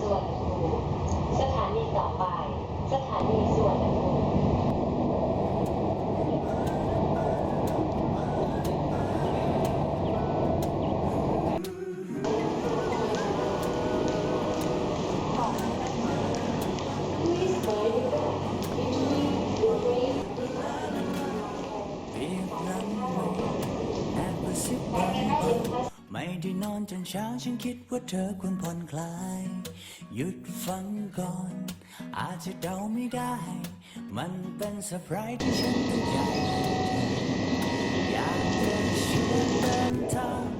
สวนภูมิสถานีต่อไป สถานีสวนภูมิ จนเช้าฉันคิดว่าเธอควรผ่อนคลาย หยุดฟังก่อน อาจจะเดาไม่ได้ มันเป็นเซอร์ไพรส์ที่ฉันต้องอยากให้เธออยากจะชวนเดินทาง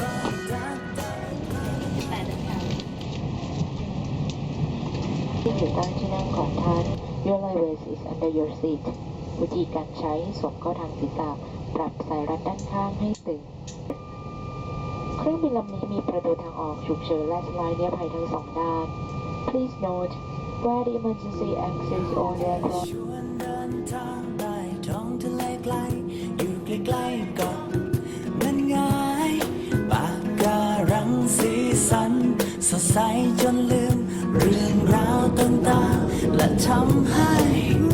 ปะปะปะดาดาที่ถือตั้งที่นั่งของท่าน Your light is under your seat วิธีการใช้สวมเข้าทางศีรษะปรับสายรัดด้านข้างให้ตึง เครื่องบินลำนี้มีประตูทางออกฉุกเฉินและสไลด์เนิรภัยทั้งสองด้าน Please note where the emergency exits on the aircraft ชวนเดินทางใต้ท้องทะเลไกลอยู่ใกล้ๆกาะนั่ ทำให้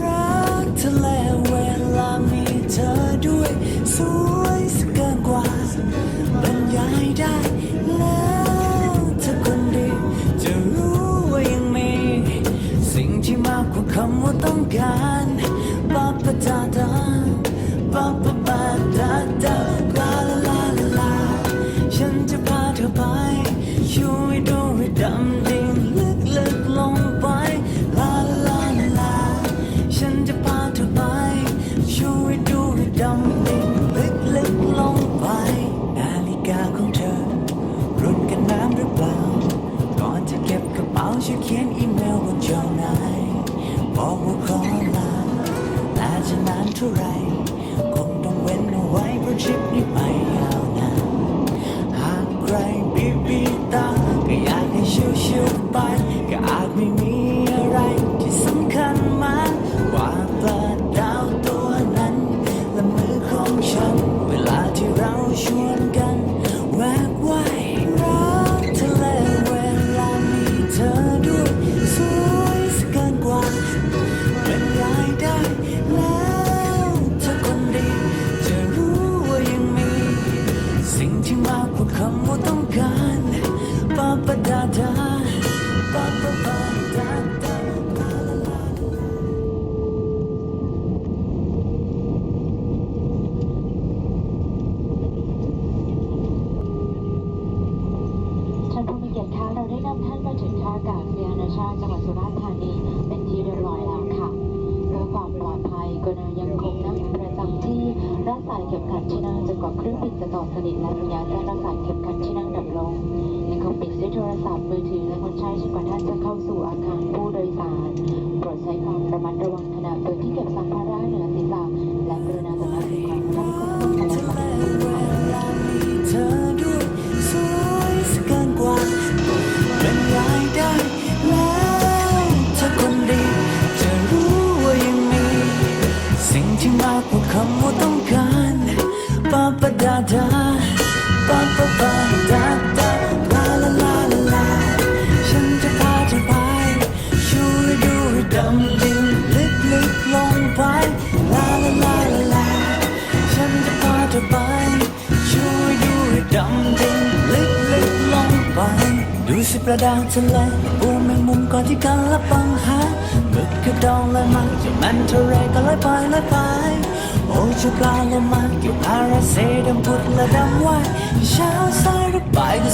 รักทะเลเวลามีเธอด้วย สวยสักเกินกว่าบรรยายได้แล้วเธอคนเดียวจะรู้ว่ายังมี สิ่งที่มากกว่าคำว่าต้องการปะปะดาดาปะปะปะดาดา จะนานเท่าไรคงต้องเว้นเอาไว้เพราะชิปนี้ไปยาวนานหากใครบีบีตาก็อยากให้ชิวชิวๆไปก็อาจไม่มี เก็บขัดที่นั่งจนกว่าเครื่องบินจะต่อสนิทและระยะการรักษาเก็บขัดที่นั่งดับลงในะอขปิดด้วยโทรศัพท์มือถือและคนใช้จนกว่ท่านจะเข้าสู่อาคารผู้โดยสาร โปรดใช้ความระมัดระวังขณะเปิดที่เก็บสัมภาระเหนือศีรษะและกรุณาสนักงรับานดูแลควาเปด้ลอคด้วยคำว่า ดูสิประดาทะเลปูแมงมุมก่อนที่กันละปังหาหมึกกระดองลอยมาจ้ามันเท่าไรก็ลอยไปลอยไปโอ้เจ้าปลาโลมาเกี่ยวพาราเซดำพุดและดำว่ายเช้าสายหรือบ่ายก็